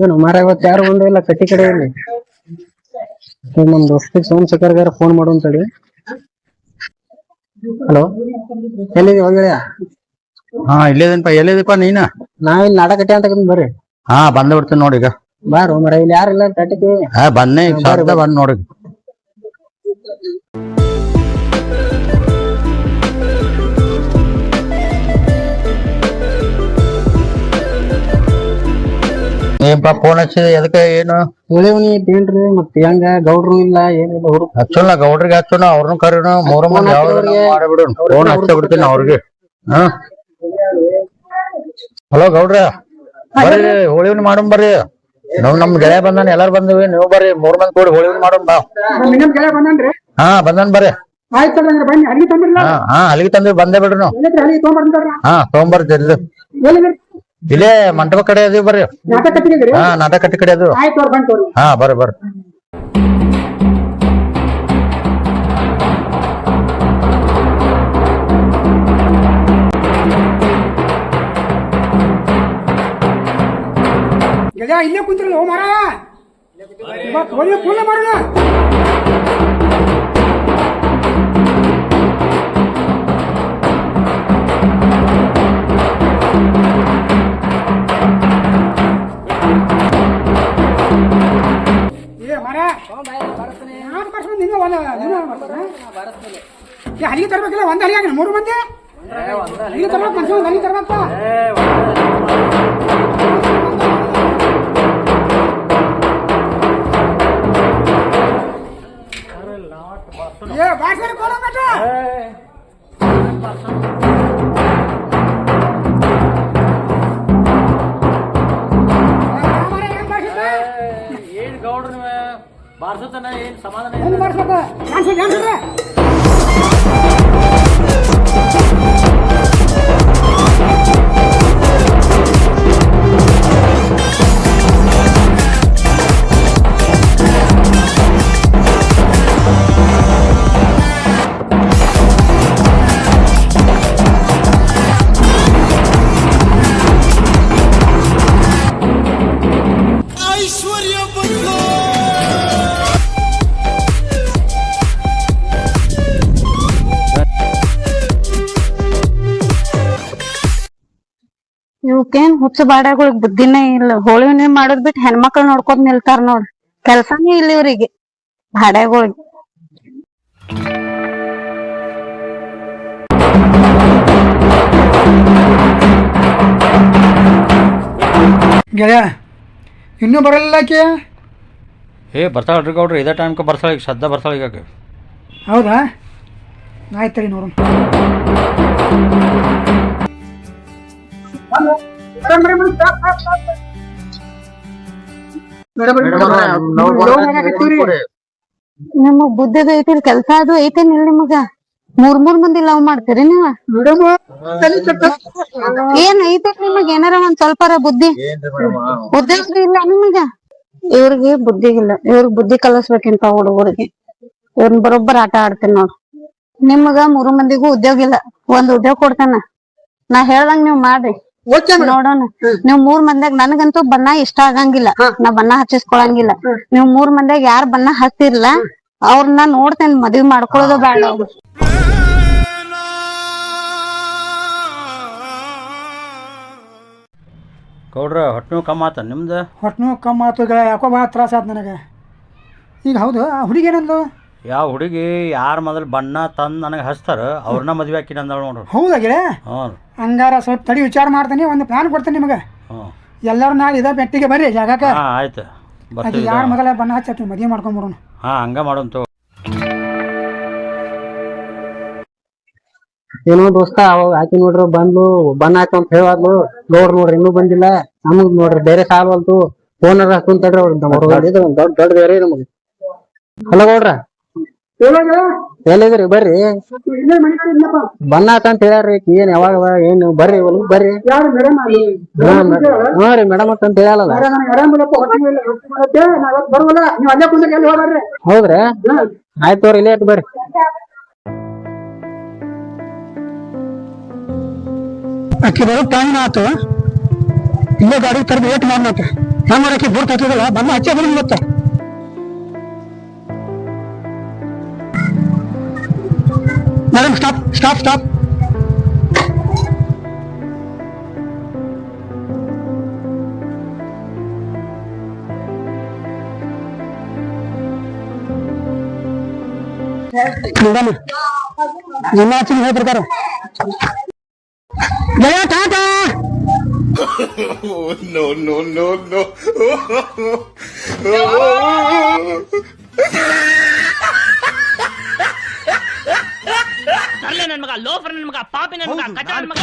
ಏನು ಮಾರ ಇವತ್ತು ಯಾರು ಬಂದೇ ಇಲ್ಲ ಕಟ್ಟಿ ಕಡೆ ಇಲ್ಲಿ? ನಮ್ ದೋಸ್ತಿಗೆ ಸೋಮಶೇಖರ್ಗಾರ ಫೋನ್ ಮಾಡು ಅಂತೇಳಿ ಹಲೋ ಎಲ್ಲಿದಿ ಹೋಗಿಳ್ಯಾ ಹಾ ಇಲ್ಲೇದನಪ್ಪ ಎಲ್ಲಿದಪ್ಪ ನೀನ? ಇಲ್ಲಿ ನಾಡಕಟ್ಟಿ ಅಂತ ಬರ್ರಿ. ಹಾ ಬಂದ ಬಿಡ್ತೀನಿ ನೋಡಿ ಈಗ. ಬಾರು ಮರ ಇಲ್ಲಿ ಯಾರಿಲ್ಲ ಕಟ್ಟಿ ಹಾ ಬಂದೆ ಈಗ ಬಂದ್ ನೋಡಿ ಏನಪ್ಪ ಫೋನ್ ಹಚ್ಚಿದೆ? ಎದಕ್ಕ ಏನು? ಹೋಳಿವನಿ ತೇನ್ರಿ ಮತ್ ಹೆಂಗ? ಗೌಡ್ರು ಇಲ್ಲ ಏನಿಲ್ಲ ಹುಡುಗ. ಹಚ್ಚೋಣ ಗೌಡ್ರಿಗೆ ಹಚ್ಚೋಣ ಅವ್ರನ್ನ ಕರೀನು? ಮೂರು ಮಂದಿ ಫೋನ್ ಹಚ್ಚ ಬಿಡ್ತೀನಿ ಅವ್ರಿಗೆ. ಹಾ? ಹಲೋ ಗೌಡ್ರ. ಬರ್ರಿ ಹೋಳಿವನ್ ಮಾಡೋಣ ಬರ್ರಿ. ನಾವ್ ನಮ್ ಗೆಳೆಯ ಬಂದಾನ ಎಲ್ಲಾರು ಬಂದಿವಿ. ನೀವು ಬರ್ರಿ ಮೂರ್ ಮಂದಿ ಕೂಡಿ ಹೋಳಿವನ್ ಮಾಡಮ್ ಬಾ. ಹಾ ಬಂದನ್ ಬರ್ರಿ. ಆಯ್ತು ಬನ್ನಿ. ಅಡಿಗೆ ತಂದಿರಲ್ಲ ಹಾ ಅಲ್ಲಿಗೆ ತಂದ್ವಿ ಬಂದೇ ಬಿಡ್ರಿ ನಾವು. ಹಾ ತೊಗೊಂಬರ್ತಾರ. ಇಲ್ಲೇ ಮಂಟಪ ಕಡೆ ಅದೀವಿ ಬರ್ರಿ. ಹಾ ನಾಟಕ ಕಟ್ಟಿ ಕಡೆ ಅದು ಆಯ್ತು ಅವ್ರು ಬಂತು ಅವ್ರು ಹಾ ಬರ್ರಿ ಬರ್ರಿ. ಇಲ್ಲೇ ಕುಂತಿರಲ್ಲ ಹೋ ಮರ ಒಳ್ಳೆ ಪೂರ್ಣ ಮಾಡೋಣ ನಿನ್ನ ಮಾಡ್ತಾರ ಏ ಹಲಿಗೆ ತರ್ಬೇಕಿಲ್ಲ ಒಂದ್ ಹಲಿಗೆ ಹಾಕಿನ ಮೂರು ಮಂದಿ? ಹಲಿಗೆ ತರ್ಬೇಕು ಮನುಷ್ಯ ಒಂದು ಹಲಿಗೆ ತರ್ಬೇಕ? ಏ ಬಾಟ್ಲಿ ಕೊಡ ಮಟ ಬಾರ್ಸತನ ಏನ್ ಸಮಾಧಾನ ಹೆಂಗ್ ಮಾಡ್ಸ್ಬೇಕ ಇವಕ್ಕೇನ್ ಹುಚ್ಚ ಬಾಡ್ಯಾಗಳಿಗೆ ಬುದ್ಧಿನೇ ಇಲ್ಲ. ಹೋಳಿ ಹುಣ್ಣಿಮೆ ಮಾಡೋದ್ ಬಿಟ್ಟು ಹೆಣ್ಮಕ್ಳು ನೋಡ್ಕೊಂಡ್ ನಿಲ್ತಾರ ನೋಡ್. ಕೆಲ್ಸಾನೇ ಇಲ್ಲ ಇವ್ರಿಗೆ. ಬಾಡ್ಯಾಗಳಿಗೆ. ಗೆಳೆಯ ಇನ್ನೂ ಬರಲ್ಲ ಆಕೆ? ಏ ಬರ್ತಾಳ್ರಿ ಗೌಡ್ರಿ. ಇದೇ ಟೈಮ್ಗೆ ಬರ್ತಾಳೆ ಈಗ. ಸದ್ದ ಬರ್ತಾಳ ಈಗ ಹೌದಾ? ಆಯ್ತು ರೀ ನೋಡೋಣ. ನಿಮಗ್ ಬುದ್ಧಿದು ಐತಿ ಕೆಲ್ಸ ಅದು ಐತೇನಿಲ್ಲ ನಿಮಗ ಮೂರ್ ಮೂರ್ ಮಂದಿ ಲವ್ ಮಾಡ್ತೀರಿ ನೀವ? ಏನ್ ಐತೆ ನಿಮಗ? ಏನಾರ ಒಂದ್ ಸ್ವಲ್ಪ ಬುದ್ಧಿ? ಉದ್ದೇಶ ಇಲ್ಲ ನಿಮಗ? ಇವ್ರಿಗೆ ಬುದ್ಧಿ ಇಲ್ಲ. ಇವ್ರಿಗೆ ಬುದ್ಧಿ ಕಲಸ್ಬೇಕಿಂತ ಹುಡುಗರಿಗೆ. ಇವ್ರನ್ ಬರೋಬ್ಬರ್ ಆಟ ಆಡ್ತೀನಿ ನೋಡ್. ನಿಮಗ ಮೂರು ಮಂದಿಗೂ ಉದ್ಯೋಗ ಇಲ್ಲ. ಒಂದ್ ಉದ್ಯೋಗ ಕೊಡ್ತಾನ. ನಾ ಹೇಳ್ದಂಗ ನೀವ್ ಮಾಡ್ರಿ. ನೋಡೋಣ. ನೀವ್ ಮೂರ್ ಮಂದ್ಯಾಗ ನನಗಂತೂ ಬಣ್ಣ ಇಷ್ಟ ಆಗಂಗಿಲ್ಲ. ನಾ ಬಣ್ಣ ಹಚ್ಚಿಸ್ಕೊಳಂಗಿಲ್ಲ. ನೀವ್ ಮೂರ್ ಮಂದ್ಯಾಗ ಯಾರ್ ಬಣ್ಣ ಹಚ್ಚಿರ್ಲ ಅವ್ರನ್ನ ನೋಡ್ತೇನೆ ಮದ್ವಿ ಮಾಡ್ಕೊಳ್ಳೋದು ಬೇಡ ಗೌಡ್ರ ಹೊಟ್ಟೆ ಕಮ್ಮ ಆತ ನಿಮ್ದು? ಹೊಟ್ಟನು ಕಮ್ಮ ಆತು ಯಾಕೋ ಭಾಳ ತ್ರಾಸ ಆತು ನನಗೆ. ಈಗ ಹೌದು ಆ ಹುಡುಗಿ ಏನಂದ್ಲು? ಯಾವ ಹುಡುಗಿ ಯಾರ ಮೊದಲು ಬಣ್ಣ ತಂದು ನನಗೆ ಹಚ್ತಾರ ಅವ್ರನ್ನ ಮದ್ವೆ ಹಾಕಿನ ಅಂದಾಳ ನೋಡ್ರಿ. ಹೌದಾ ಗೆಳೆಯ ಹ್ಞೂ ಹಂಗಾರ ಸ್ವಲ್ಪ ತಡಿ ವಿಚಾರ ಮಾಡ್ತೀನಿ ಒಂದು ಪ್ಲಾನ್ ಕೊಡ್ತೀನಿ ನಿಮಗೆ. ಹ್ಞೂ. ಎಲ್ಲರೂ ನಾಳೆ ಇದ ಬೆಟ್ಟಿಗೆ ಬರ್ರಿ ಜಾಗಕ್ಕೆ. ಹಾಂ ಆಯ್ತು. ಬರ್ತೀವಿ ಯಾರ ಮೊದಲ ಬಣ್ಣ ಹಚ್ಚಿ ಮದುವೆ ಮಾಡ್ಕೊಂಬಿಡೋಣ ಹಾಂ ಹಂಗ ಮಾಡೋಣ ಏನೋ ದೋಸ್ತ ಅವಾಗ ಆಕಿ ನೋಡ್ರಿ ಬಂದ್ಲು ಬಣ್ಣ ಹಾಕೊಂತ ಹೇಳಾದ್ಲು ನೋಡ್ರಿ ನೋಡ್ರಿ ಇನ್ನೂ ಬಂದಿಲ್ಲ. ನಮಗ್ ನೋಡ್ರಿ ಬೇರೆ ಸಾಲ್ವಲ್ತು ಫೋನ್ ಹಾಕೊಂತಡ್ರಿ ಅವ್ರ. ದೊಡ್ಡ ದೊಡ್ಡ ಬೇರೆ ನಮಗ್. ಹಲೋ ಗೌಡ್ರ ಎಲ್ಲಿದ್ರಿ ಬರ್ರಿ. ಬನ್ನಾತ ಅಂತ ಈಕಿ. ಏನ್ ಯಾವಾಗ ಏನು ಏನ್? ಬರ್ರಿ ಹೊಲಕ್ ಬರ್ರಿ. ಹಾ ರೀ ಮೇಡಮ್ ಅಂತ ಹೇಳಲ್ಲ ಹೌದ್ರ? ಆಯ್ತು ತೋರಿ ಇಲ್ಲೇ ಬರ್ರಿ. ಅಕ್ಕಿ ಬರೋ ಟೈಮ್ ಆತು ಇಲ್ಲೇ ಗಾಡಿ ತರದು ಏಟ್ ಮಾಡ್ಲತ್ತ. ಅಕ್ಕಿ ಬುರ್ಕ್ ಹತ್ತದಲ್ಲ. ಬಂದ ಹಚ್ಚೆ ಬರ್ಲಿ ಮತ್ತೆ Madam, stop, stop, stop. Madam Himachal है प्रकार गया tata no no no no loafer ನನ್ ಮಗ ಪಾಪಿ ನನ್ ಮಗ ಕಟ್ಟ ನನ್ ಮಗ